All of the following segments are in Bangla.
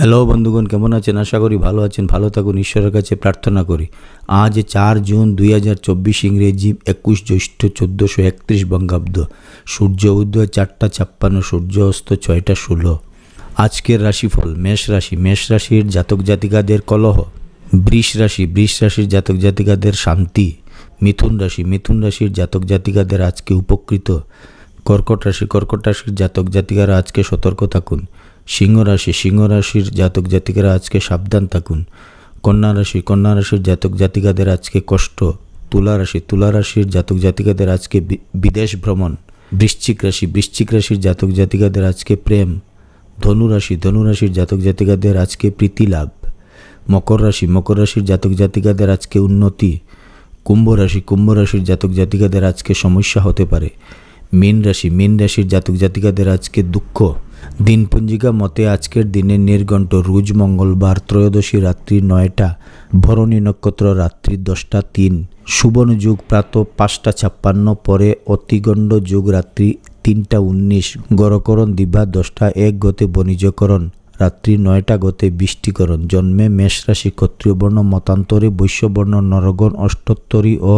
হ্যালো বন্ধুগণ, কেমন আছেন? আশা করি ভালো আছেন, ভালো থাকুন, ঈশ্বরের কাছে প্রার্থনা করি। আজ চার জুন দুই হাজার চব্বিশ ইংরেজি একুশ জ্যৈষ্ঠ চোদ্দোশো একত্রিশ বঙ্গাব্দ। সূর্য উদয় চারটা ছাপ্পান্ন, সূর্য অস্ত ছয়টা ষোলো। আজকের রাশিফল মেষ রাশি। মেষ রাশির জাতক জাতিকাদের কলহ। বৃষ রাশি। বৃষ রাশির জাতক জাতিকাদের শান্তি। মিথুন রাশি। মিথুন রাশির জাতক জাতিকাদের আজকে উপকৃত। কর্কট রাশি। কর্কট রাশির জাতক জাতিকারা আজকে সতর্ক থাকুন। সিংহ রাশি সিংহ রাশির জাতক জাতিকারা আজকে সাবধান থাকুন। কন্যা রাশি কন্যা রাশির জাতক জাতিকাদের আজকে কষ্ট। তুলা রাশি তুলা রাশির জাতক জাতিকাদের আজকে বিদেশ ভ্রমণ। বৃশ্চিক রাশি, বৃশ্চিক রাশির জাতক জাতিকাদের আজকে প্রেম। ধনুরাশি, ধনুরাশির জাতক জাতিকাদের আজকে প্রীতি লাভ। মকর রাশি, মকর রাশির জাতক জাতিকাদের আজকে উন্নতি। কুম্ভ রাশি, কুম্ভ রাশির জাতক জাতিকাদের আজকে সমস্যা হতে পারে। মীন রাশি, মীন রাশির জাতক জাতিকাদের আজকে দুঃখ। দিনপঞ্জিকা মতে আজকের দিনে নির্ঘণ্ট রুজ মঙ্গলবার ত্রয়োদশী রাত্রি নয়টা, ভরণী নক্ষত্র রাত্রি দশটা তিন, সুবর্ণ যুগ প্রাত পাঁচটা ছাপ্পান্ন পরে অতিগণ্ড যুগ রাত্রি তিনটা উনিশ, গরকরণ দিবা দশটা এক গতে বণিজকরণ, রাত্রি নয়টা গতে বৃষ্টিকরণ, জন্মে মেষ রাশি ক্ষত্রিয় বর্ণ মতান্তরে বৈশ্যবর্ণ, নরগণ, অষ্টোত্তরী ও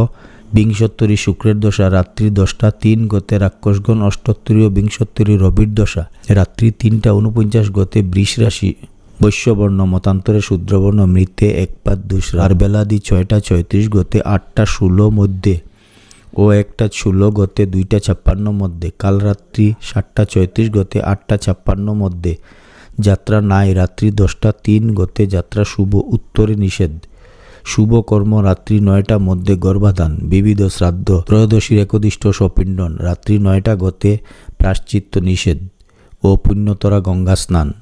বিংশোত্তরী শুক্রের দশা রাত্রি দশটা, তিন গতে রাক্ষসগণ, অষ্টোত্তরী ও বিংশোত্তরী রবির দশা। রাত্রি তিনটা উনপঞ্চাশ গতে বৃষ রাশি, বৈশ্যবর্ণ, মতান্তরে শূদ্রবর্ণ মৃতে একপাত দুস আর বেলা দি ছয়টা ছয়ত্রিশ গতে আটটা ষোলো মধ্যে ও একটা ষোলো গতে দুইটা ছাপ্পান্ন মধ্যে। কাল রাত্রি সাতটা ছয়ত্রিশ গতে আটটা ছাপ্পান্ন মধ্যে। যাত্রা নাই, রাত্রি দশটা তিন গতে যাত্রা শুভ, উত্তরে নিষেধ। শুভ কর্ম রাত্রি নয়টা মধ্যে গর্ভাধান। বিবিধ শ্রাদ্ধ, ত্রয়োদশীর একদিষ্ট স্বপিণ্ডন। রাত্রি নয়টা গতে প্রাশ্চিত্য নিষেধ ও পুণ্যতরা গঙ্গা স্নান।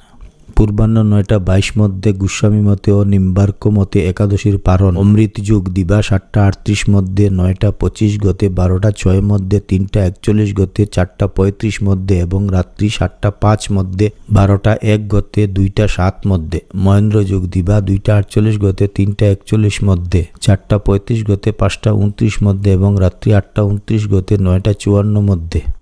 পূর্বাহ্ন নয়টা বাইশ মধ্যে গোস্বামী মতে ও নিম্বার্ক মতে একাদশীর পারণ। অমৃত যুগ, দিবা সাতটা আটত্রিশ মধ্যে নয়টা পঁচিশ গতে, বারোটা ছয় মধ্যে তিনটা একচল্লিশ গতে, চারটা পঁয়ত্রিশ মধ্যে এবং রাত্রি সাতটা পাঁচ মধ্যে, বারোটা এক গতে, দুইটা সাত মধ্যে। মহেন্দ্র যুগ, দিবা দুইটা আটচল্লিশ গতে, তিনটা একচল্লিশ মধ্যে, চারটা পঁয়ত্রিশ গতে, পাঁচটা উনত্রিশ মধ্যে এবং রাত্রি আটটা উনত্রিশ গতে, নয়টা চুয়ান্ন মধ্যে।